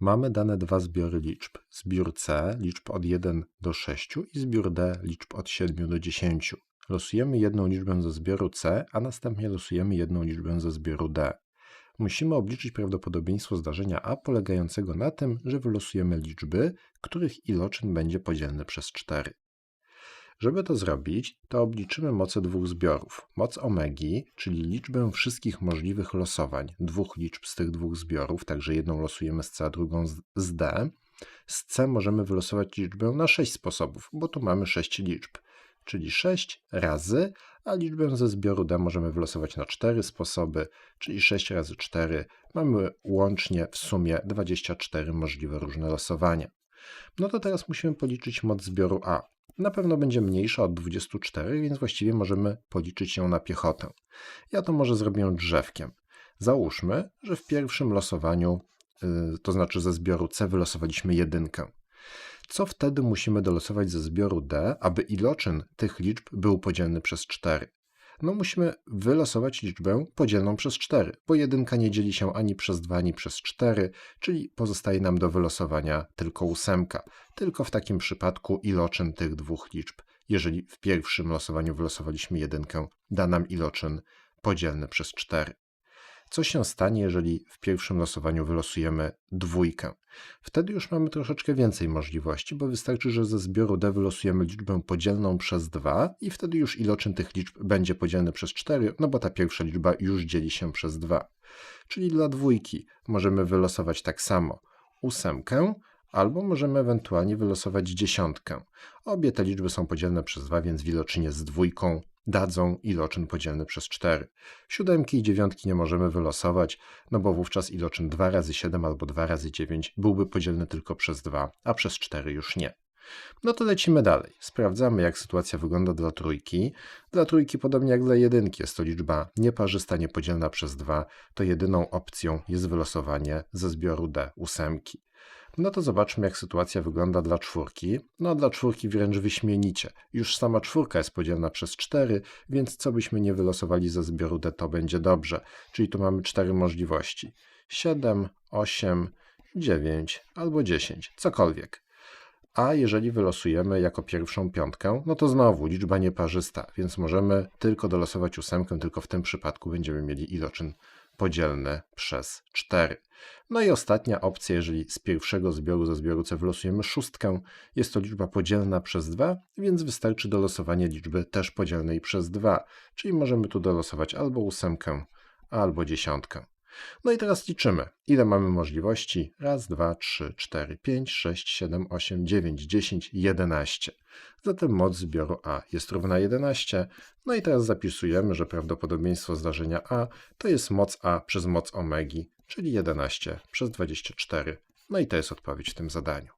Mamy dane dwa zbiory liczb. Zbiór C, liczb od 1 do 6 i zbiór D, liczb od 7 do 10. Losujemy jedną liczbę ze zbioru C, a następnie losujemy jedną liczbę ze zbioru D. Musimy obliczyć prawdopodobieństwo zdarzenia A polegającego na tym, że wylosujemy liczby, których iloczyn będzie podzielny przez 4. Żeby to zrobić, to obliczymy moce dwóch zbiorów. Moc omegi, czyli liczbę wszystkich możliwych losowań dwóch liczb z tych dwóch zbiorów, także jedną losujemy z C, a drugą z, D. Z C możemy wylosować liczbę na 6 sposobów, bo tu mamy 6 liczb, czyli 6 razy, a liczbę ze zbioru D możemy wylosować na 4 sposoby, czyli 6 razy 4. Mamy łącznie w sumie 24 możliwe różne losowania. No to teraz musimy policzyć moc zbioru A. Na pewno będzie mniejsza od 24, więc właściwie możemy policzyć ją na piechotę. Ja to może zrobię drzewkiem. Załóżmy, że w pierwszym losowaniu, yy, to znaczy ze zbioru C, wylosowaliśmy jedynkę. Co wtedy musimy dolosować ze zbioru D, aby iloczyn tych liczb był podzielny przez 4? No musimy wylosować liczbę podzielną przez 4, bo jedynka nie dzieli się ani przez 2, ani przez 4, czyli pozostaje nam do wylosowania tylko ósemka. Tylko w takim przypadku iloczyn tych dwóch liczb, jeżeli w pierwszym losowaniu wylosowaliśmy jedynkę, da nam iloczyn podzielny przez 4. Co się stanie, jeżeli w pierwszym losowaniu wylosujemy dwójkę? Wtedy już mamy troszeczkę więcej możliwości, bo wystarczy, że ze zbioru D wylosujemy liczbę podzielną przez 2 i wtedy już iloczyn tych liczb będzie podzielny przez 4, no bo ta pierwsza liczba już dzieli się przez 2. Czyli dla dwójki możemy wylosować tak samo ósemkę, albo możemy ewentualnie wylosować dziesiątkę. Obie te liczby są podzielne przez 2, więc iloczynie z dwójką dadzą iloczyn podzielny przez 4. Siódemki i dziewiątki nie możemy wylosować, no bo wówczas iloczyn 2 razy 7 albo 2 razy 9 byłby podzielny tylko przez 2, a przez 4 już nie. No to lecimy dalej. Sprawdzamy, jak sytuacja wygląda dla trójki. Dla trójki, podobnie jak dla jedynki, jest to liczba nieparzysta, niepodzielna przez 2, to jedyną opcją jest wylosowanie ze zbioru D ósemki. No to zobaczmy, jak sytuacja wygląda dla czwórki. No dla czwórki wręcz wyśmienicie. Już sama czwórka jest podzielna przez 4, więc co byśmy nie wylosowali ze zbioru D, to będzie dobrze. Czyli tu mamy cztery możliwości. 7, 8, 9 albo 10, cokolwiek. A jeżeli wylosujemy jako pierwszą piątkę, no to znowu liczba nieparzysta, więc możemy tylko dolosować ósemkę, tylko w tym przypadku będziemy mieli iloczyn podzielny przez 4. No i ostatnia opcja, jeżeli z pierwszego zbioru ze zbioru C wylosujemy szóstkę, jest to liczba podzielna przez 2, więc wystarczy dolosowanie liczby też podzielnej przez 2, czyli możemy tu dolosować albo ósemkę, albo dziesiątkę. No i teraz liczymy, ile mamy możliwości. Raz, dwa, trzy, cztery, pięć, sześć, siedem, osiem, dziewięć, dziesięć, jedenaście. Zatem moc zbioru A jest równa 11. No i teraz zapisujemy, że prawdopodobieństwo zdarzenia A to jest moc A przez moc omegi, czyli 11 przez 24. No i to jest odpowiedź w tym zadaniu.